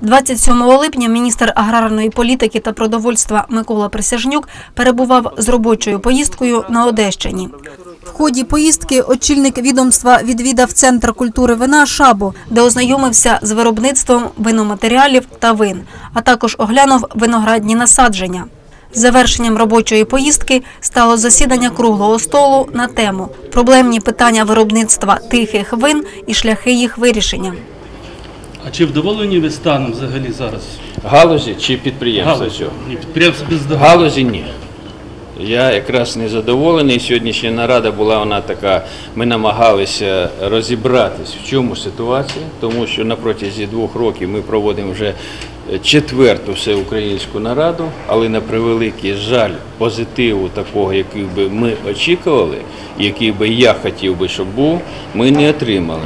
27 липня міністр аграрної політики та продовольства Микола Присяжнюк перебував з робочою поїздкою на Одещині. В ході поїздки очільник відомства відвідав центр культури вина Шабо, де ознайомився з виробництвом виноматеріалів та вин, а також оглянув виноградні насадження. Завершенням робочої поїздки стало засідання круглого столу на тему проблемні питання виробництва тихих вин і шляхи їх вирішення. А чи вдоволені ви станом взагалі зараз? Галузі чи підприємства Галузі. цього? Ні, підприємство без договору. Галузі ні. Я якраз не задоволений. Сьогоднішня нарада була вона така. Ми намагалися розібратись, в чому ситуація, тому що на протязі двох років ми проводимо вже четверту всеукраїнську нараду, але на превеликий жаль позитиву такого, який би ми очікували, який би я хотів би, щоб був, ми не отримали.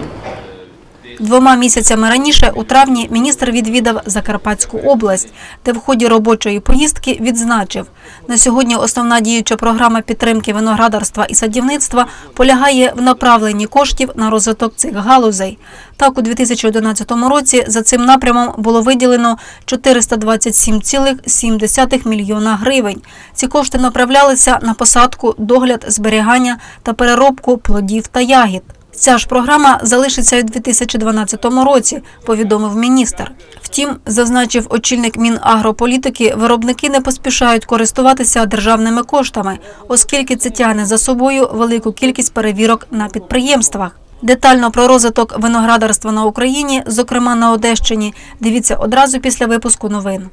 Двома місяцями раніше, у травні, міністр відвідав Закарпатську область, де в ході робочої поїздки відзначив, на сьогодні основна діюча програма підтримки виноградарства і садівництва полягає в направленні коштів на розвиток цих галузей. Так, у 2011 році за цим напрямом було виділено 427,7 мільйона гривень. Ці кошти направлялися на посадку, догляд, зберігання та переробку плодів та ягід. Ця ж програма залишиться у 2012 році, повідомив міністр. Втім, зазначив очільник Мінагрополітики, виробники не поспішають користуватися державними коштами, оскільки це тягне за собою велику кількість перевірок на підприємствах. Детально про розвиток виноградарства на Україні, зокрема на Одещині, дивіться одразу після випуску новин.